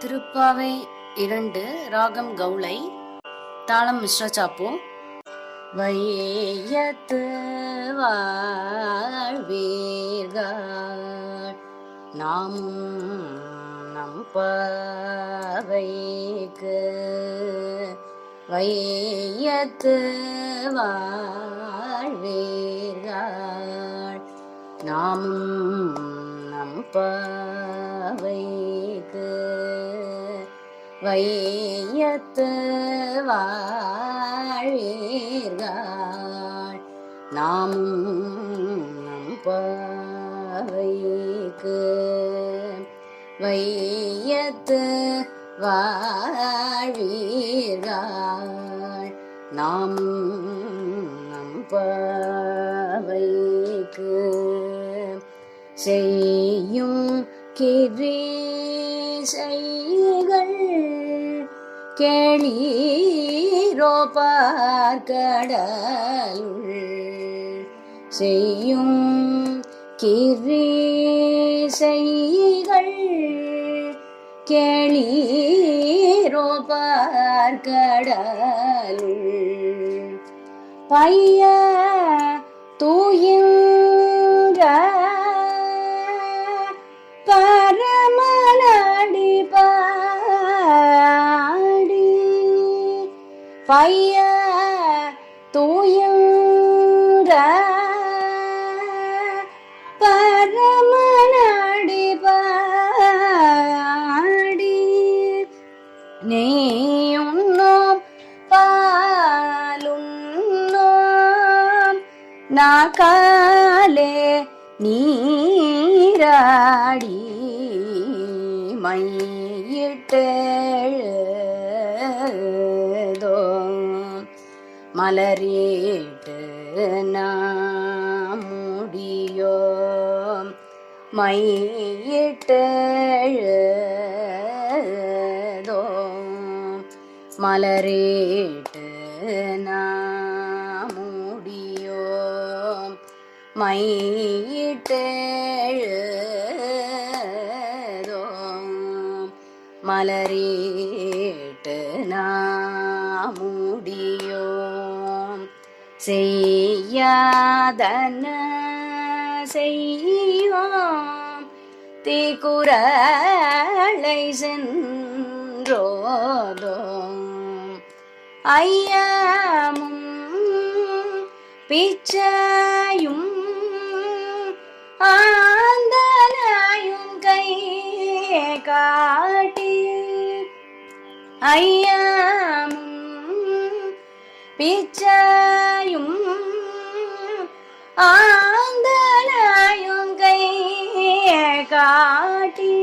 திருப்பாவை இரண்டு ராகம் கௌளை தாளம் மிஸ்ர சாப்பு வையத்து வாழ்வீர்கள் நாம் நம் பாவைக்கு வையத்து வாழ்வீர்கள் நாமும் பாவைக்கு வையத்து வாழ்வீர்கள். நாம் நம் பாவைக்கு வையத்து வாழ்வீர்கள். நாம் நம் பாவைக்கு செய்யும் கிரீசைகள் கேளீரோ பார்க்கடலுள். செய்யும் கிரீசைகள் கேளீரோ பார்க்கடலுள். பைய தூயின் பைய தூயுங்க பரமலடி பாடி நீயுண்ணோம் பாலுண்ணோம் நாக்காலே நீராடி மையிட்டேழு. மலரீட்டு நாமுடியோ மையிட்டோ மலரேட்டு நாமுடியோ மையிட்டோ மலரேட்டு நாமுடியோ செய்யாதன செய்யோம் தீக்குறளை சென்றோதோம். ஐயமும் பிச்சையும் ஆந்தனையும் கை காட்டி ஐயமும் பிச்சை ஆந்தனையும் கை காட்டி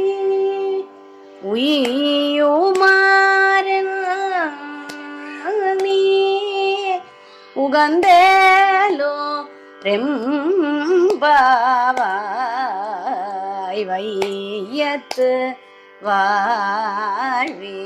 உயுமாறன் நீ உகந்தேலோ ரெம்பாவாய் வையத்து வாழ்வே.